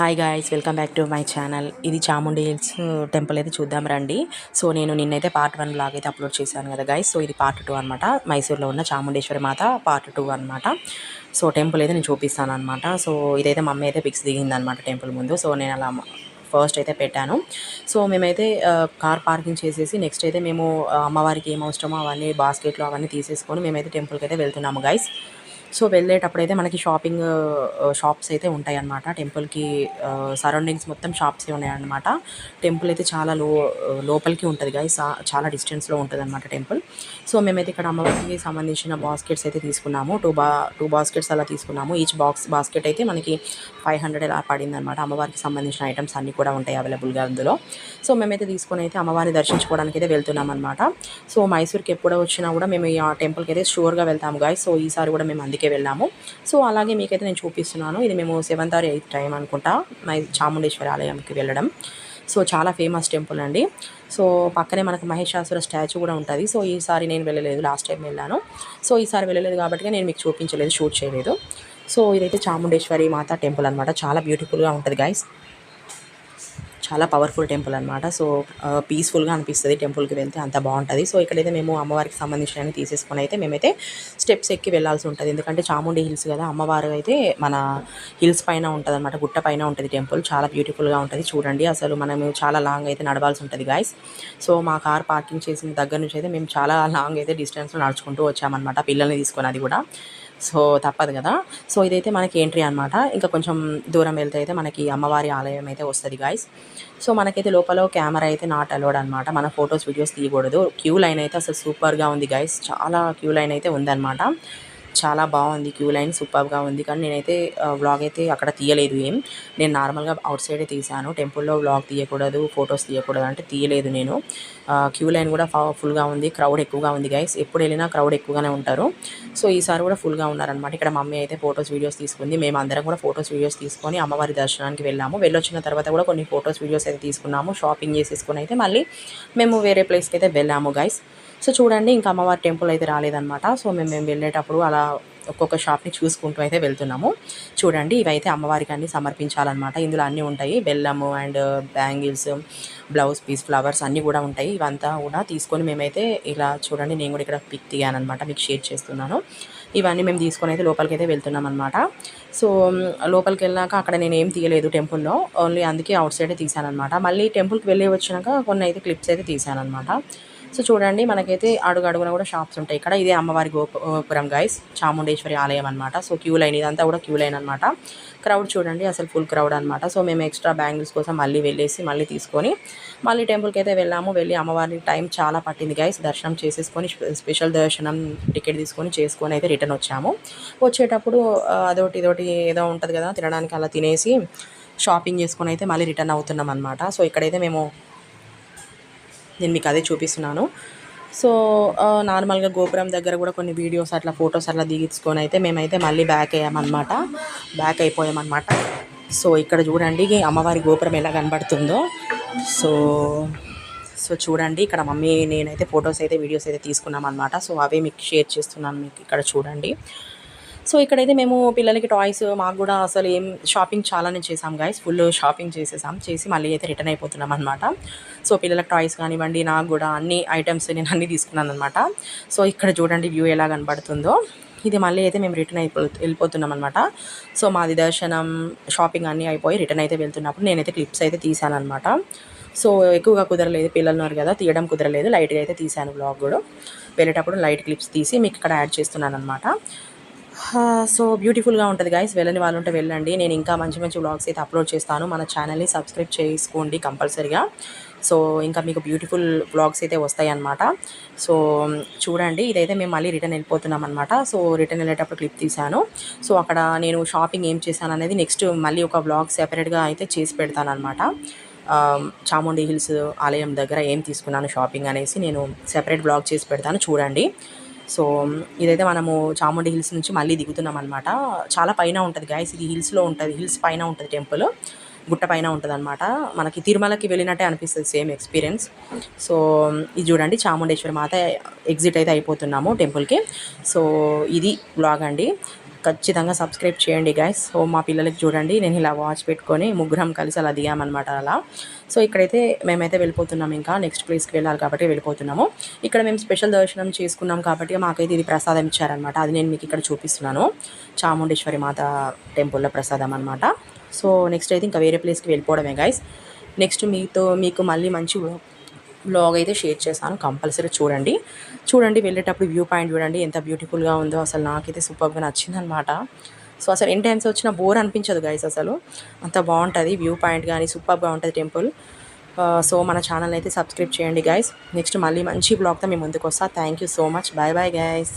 Hi guys welcome back to my channel ఇది Chamundi hills uh, temple అయితే చూద్దాం రండి. సో నేను నిన్నైతే పార్ట్ వన్ బ్లాగ్ అయితే అప్లోడ్ చేశాను కదా గైస్ సో ఇది పార్ట్ టూ అనమాట మైసూర్లో ఉన్న చాముండేశ్వరి మాత పార్ట్ టూ అనమాట సో టెంపుల్ అయితే నేను చూపిస్తాను అనమాట సో ఇదైతే మమ్మీ అయితే పిక్స్ దిగింది అనమాట టెంపుల్ ముందు. సో నేను అలా ఫస్ట్ అయితే పెట్టాను. సో మేమైతే uh, కార్ పార్కింగ్ చేసేసి నెక్స్ట్ అయితే మేము uh, అమ్మవారికి ఏం అవసరమో అవన్నీ బాస్కెట్లో అవన్నీ తీసేసుకొని మేమైతే టెంపుల్కి అయితే వెళ్తున్నాము గైస్ సో వెళ్ళేటప్పుడు అయితే మనకి షాపింగ్ షాప్స్ అయితే ఉంటాయి అన్నమాట టెంపుల్కి సరౌండింగ్స్ మొత్తం షాప్స్ ఉన్నాయన్నమాట. టెంపుల్ అయితే చాలా లో లోపలికి ఉంటుంది గైస్ చాలా డిస్టెన్స్లో ఉంటుంది అనమాట టెంపుల్. సో మేమైతే ఇక్కడ అమ్మవారికి సంబంధించిన బాస్కెట్స్ అయితే తీసుకున్నాము. టూ బా టూ బాస్కెట్స్ అలా తీసుకున్నాము. ఈచ్ బాక్స్ బాస్కెట్ అయితే మనకి ఫైవ్ హండ్రెడ్ అలా పడింది అనమాట అమ్మవారికి సంబంధించిన ఐటమ్స్ అన్నీ కూడా ఉంటాయి అవైలబుల్గా అందులో. సో మేమైతే తీసుకొని అయితే అమ్మవారిని దర్శించుకోవడానికి అయితే వెళ్తున్నాం అనమాట సో మైసూర్కి ఎప్పుడు వచ్చినా కూడా మేము ఈ ఆ టెంపుల్కి అయితే షూర్గా వెళ్తాము గాయస్ సో ఈసారి కూడా మేము అందుకే వెళ్ళాము. సో అలాగే మీకైతే నేను చూపిస్తున్నాను. ఇది మేము సెవెంత్ ఆర్ ఎయిత్ టైం అనుకుంటా మై చాముండేశ్వరి ఆలయంకి వెళ్ళడం. సో చాలా ఫేమస్ టెంపుల్ అండి. సో పక్కనే మనకు మహేషాసుర స్టాచ్యూ కూడా ఉంటుంది. సో ఈసారి నేను వెళ్ళలేదు లాస్ట్ టైం వెళ్ళాను. సో ఈసారి వెళ్ళలేదు కాబట్టి నేను మీకు చూపించలేదు షూట్ చేయలేదు. సో ఇదైతే చాముండేశ్వరి మాత టెంపుల్ అనమాట చాలా బ్యూటిఫుల్గా ఉంటుంది గైస్ చాలా పవర్ఫుల్ టెంపుల్ అనమాట సో పీస్ఫుల్గా అనిపిస్తుంది టెంపుల్కి వెళ్తే అంత బాగుంటుంది. సో ఇక్కడైతే మేము అమ్మవారికి సంబంధించినవి తీసేసుకొని అయితే మేమైతే స్టెప్స్ ఎక్కి వెళ్ళాల్సి ఉంటుంది. ఎందుకంటే చాముండి హిల్స్ కదా అమ్మవారు అయితే మన హిల్స్ పైన ఉంటుంది అనమాట గుట్ట పైన ఉంటుంది టెంపుల్ చాలా బ్యూటిఫుల్గా ఉంటుంది. చూడండి అసలు మనము చాలా లాంగ్ అయితే నడవాల్సి ఉంటుంది గాయస్ సో మా కార్ పార్కింగ్ చేసిన దగ్గర నుంచి అయితే మేము చాలా లాంగ్ అయితే డిస్టెన్స్లో నడుచుకుంటూ వచ్చామన్నమాట పిల్లల్ని తీసుకొని అది కూడా. సో తప్పదు కదా. సో ఇదైతే మనకి ఎంట్రీ అనమాట ఇంకా కొంచెం దూరం వెళ్తే అయితే మనకి అమ్మవారి ఆలయం అయితే వస్తుంది గాయస్ సో మనకైతే లోపల కెమెరా అయితే నాట్ అలౌడ్ అనమాట మన ఫొటోస్ వీడియోస్ తీయకూడదు. క్యూ లైన్ అయితే అసలు సూపర్గా ఉంది గాయస్ చాలా క్యూ లైన్ అయితే ఉందన్నమాట. చాలా బాగుంది క్యూ లైన్ సూపర్గా ఉంది. కానీ నేనైతే వ్లాగ్ అయితే అక్కడ తీయలేదు ఏం. నేను నార్మల్గా అవుట్ సైడే తీసాను టెంపుల్లో వ్లాగ్ తీయకూడదు ఫొటోస్ తీయకూడదు అంటే తీయలేదు నేను. క్యూ లైన్ కూడా ఫుల్గా ఉంది క్రౌడ్ ఎక్కువగా ఉంది గైస్ ఎప్పుడు వెళ్ళినా క్రౌడ్ ఎక్కువగానే ఉంటారు. సో ఈసారి కూడా ఫుల్గా ఉన్నారనమాట ఇక్కడ మమ్మీ అయితే ఫొటోస్ వీడియోస్ తీసుకుంది. మేము అందరం కూడా ఫొటోస్ వీడియోస్ తీసుకొని అమ్మవారి దర్శనానికి వెళ్ళాము. వెళ్ళొచ్చిన తర్వాత కూడా కొన్ని ఫొటోస్ వీడియోస్ అయితే తీసుకున్నాము. షాపింగ్ చేసేసుకొని అయితే మళ్ళీ మేము వేరే ప్లేస్కి అయితే వెళ్ళాము గైస్ సో చూడండి ఇంకా అమ్మవారి టెంపుల్ అయితే రాలేదనమాట సో మేము మేము వెళ్ళేటప్పుడు అలా ఒక్కొక్క షాప్ని చూసుకుంటూ అయితే వెళ్తున్నాము. చూడండి ఇవైతే అమ్మవారికి అన్ని సమర్పించాలన్నమాట. ఇందులో అన్నీ ఉంటాయి. బెల్లము and bangles blouse piece flowers అన్నీ కూడా ఉంటాయి. ఇవంతా కూడా తీసుకొని మేమైతే ఇలా చూడండి నేను కూడా ఇక్కడ పిక్ దిగాను అనమాట మీకు షేర్ చేస్తున్నాను. ఇవన్నీ మేము తీసుకొని అయితే లోపలికి అయితే వెళ్తున్నాం అనమాట సో లోపలికి వెళ్ళాక అక్కడ నేను ఏం తీయలేదు టెంపుల్లో. ఓన్లీ అందుకే అవుట్ సైడే తీసాను అనమాట మళ్ళీ టెంపుల్కి వెళ్ళి వచ్చినాక కొన్ని అయితే క్లిప్స్ అయితే తీసాను అనమాట సో చూడండి మనకైతే అడుగు అడుగున కూడా షాప్స్ ఉంటాయి. ఇక్కడ ఇదే అమ్మవారి గోపురం గైస్ చాముండేశ్వరి ఆలయం అనమాట సో క్యూ లైన్ ఇదంతా కూడా క్యూ లైన్ అనమాట క్రౌడ్ చూడండి అసలు ఫుల్ క్రౌడ్ అనమాట సో మేము ఎక్స్ట్రా బ్యాంగిల్స్ కోసం మళ్ళీ వెళ్ళేసి మళ్ళీ తీసుకొని మళ్ళీ టెంపుల్కి అయితే వెళ్ళాము. వెళ్ళి అమ్మవారి టైం చాలా పట్టింది గైస్ దర్శనం చేసేసుకొని స్పెషల్ దర్శనం టికెట్ తీసుకొని చేసుకొని అయితే రిటర్న్ వచ్చాము. వచ్చేటప్పుడు అదొకటి ఇదొకటి ఏదో ఉంటుంది కదా తినడానికి అలా తినేసి షాపింగ్ చేసుకొని అయితే మళ్ళీ రిటర్న్ అవుతున్నాం అనమాట సో ఇక్కడైతే మేము నేను మీకు అదే చూపిస్తున్నాను. సో నార్మల్గా గోపురం దగ్గర కూడా కొన్ని వీడియోస్ అట్లా ఫొటోస్ అట్లా దిగించుకొని అయితే మేమైతే మళ్ళీ బ్యాక్ అయ్యామన్నమాట. బ్యాక్ అయిపోయామన్నమాట. సో ఇక్కడ చూడండి అమ్మవారి గోపురం ఎలా కనబడుతుందో. సో సో చూడండి ఇక్కడ మమ్మీ నేనైతే ఫొటోస్ అయితే వీడియోస్ అయితే తీసుకున్నాం అనమాట సో అవే మీకు షేర్ చేస్తున్నాను మీకు ఇక్కడ చూడండి. సో ఇక్కడైతే మేము పిల్లలకి టాయ్స్ మాకు కూడా అసలు ఏం షాపింగ్ చాలానే చేసాం గైస్ ఫుల్ షాపింగ్ చేసేసాం. చేసి మళ్ళీ అయితే రిటర్న్ అయిపోతున్నాం అనమాట సో పిల్లలకి టాయ్స్ కానివ్వండి నాకు కూడా అన్ని ఐటమ్స్ నేను అన్ని తీసుకున్నాను అనమాట సో ఇక్కడ చూడండి వ్యూ ఎలా కనబడుతుందో. ఇది మళ్ళీ అయితే మేము రిటర్న్ అయిపో వెళ్ళిపోతున్నాం అనమాట సో మాది దర్శనం షాపింగ్ అన్నీ అయిపోయి రిటర్న్ అయితే వెళ్తున్నప్పుడు నేనైతే క్లిప్స్ అయితే తీసాను అనమాట సో ఎక్కువగా కుదరలేదు పిల్లలు ఉన్నారు కదా తీయడం కుదరలేదు. లైట్గా అయితే తీసాను బ్లాగ్ కూడా. వెళ్ళేటప్పుడు లైట్ క్లిప్స్ తీసి మీకు ఇక్కడ యాడ్ చేస్తున్నాను అనమాట సో బ్యూటిఫుల్గా ఉంటుంది గైస్ వెళ్ళని వాళ్ళు ఉంటే వెళ్ళండి. నేను ఇంకా మంచి మంచి వ్లాగ్స్ అయితే అప్లోడ్ చేస్తాను. మన ఛానల్ని సబ్స్క్రైబ్ చేసుకోండి కంపల్సరీగా. సో ఇంకా మీకు బ్యూటిఫుల్ వ్లాగ్స్ అయితే వస్తాయి అనమాట సో చూడండి. ఇదైతే మేము మళ్ళీ రిటర్న్ వెళ్ళిపోతున్నాం అనమాట సో రిటర్న్ వెళ్ళేటప్పుడు క్లిప్ తీశాను. సో అక్కడ నేను షాపింగ్ ఏం చేశాను అనేది నెక్స్ట్ మళ్ళీ ఒక బ్లాగ్ సెపరేట్గా అయితే చేసి పెడతాను అనమాట చాముండి హిల్స్ ఆలయం దగ్గర ఏం తీసుకున్నాను షాపింగ్ అనేసి నేను సెపరేట్ బ్లాగ్ చేసి పెడతాను. చూడండి. సో ఇదైతే మనము చాముండి హిల్స్ నుంచి మళ్ళీ దిగుతున్నాం అనమాట చాలా పైన ఉంటుంది గాయస్ ఇది హిల్స్లో ఉంటుంది హిల్స్ పైన ఉంటుంది టెంపుల్. గుట్ట పైన ఉంటుంది అనమాట మనకి తిరుమలకి వెళ్ళినట్టే అనిపిస్తుంది సేమ్ ఎక్స్పీరియన్స్. సో ఇది చూడండి చాముండేశ్వరి మాత ఎగ్జిట్ అయితే అయిపోతున్నాము టెంపుల్కి. సో ఇది బ్లాగ్ అండి. ఖచ్చితంగా సబ్స్క్రైబ్ చేయండి గైస్ సో మా పిల్లలకి చూడండి నేను ఇలా వాచ్ పెట్టుకొని ముగ్గురం కలిసి అలా దిగామన్నమాట అలా. సో ఇక్కడైతే మేమైతే వెళ్ళిపోతున్నాం ఇంకా. నెక్స్ట్ ప్లేస్కి వెళ్ళాలి కాబట్టి వెళ్ళిపోతున్నాము. ఇక్కడ మేము స్పెషల్ దర్శనం చేసుకున్నాం కాబట్టి మాకైతే ఇది ప్రసాదం ఇచ్చారనమాట అది నేను మీకు ఇక్కడ చూపిస్తున్నాను. చాముండేశ్వరి మాత టెంపుల్లో ప్రసాదం అనమాట సో నెక్స్ట్ అయితే ఇంకా వేరే ప్లేస్కి వెళ్ళిపోవడమే గైస్ నెక్స్ట్ మీతో మీకు మళ్ళీ మంచి బ్లాగ్ అయితే షేర్ చేశాను కంపల్సరీ చూడండి. చూడండి వెళ్ళేటప్పుడు వ్యూ పాయింట్ చూడండి ఎంత బ్యూటిఫుల్గా ఉందో అసలు నాకైతే సూపర్గా నచ్చిందనమాట సో అసలు ఎన్ని టైమ్స్ వచ్చినా బోర్ అనిపించదు గైస్ అసలు. అంత బాగుంటుంది వ్యూ పాయింట్ కానీ సూపర్గా ఉంటుంది టెంపుల్ సో మన ఛానల్ అయితే సబ్స్క్రైబ్ చేయండి గైస్ నెక్స్ట్ మళ్ళీ మంచి బ్లాగ్తో మేము ముందుకు వస్తా. Thank you so much bye bye guys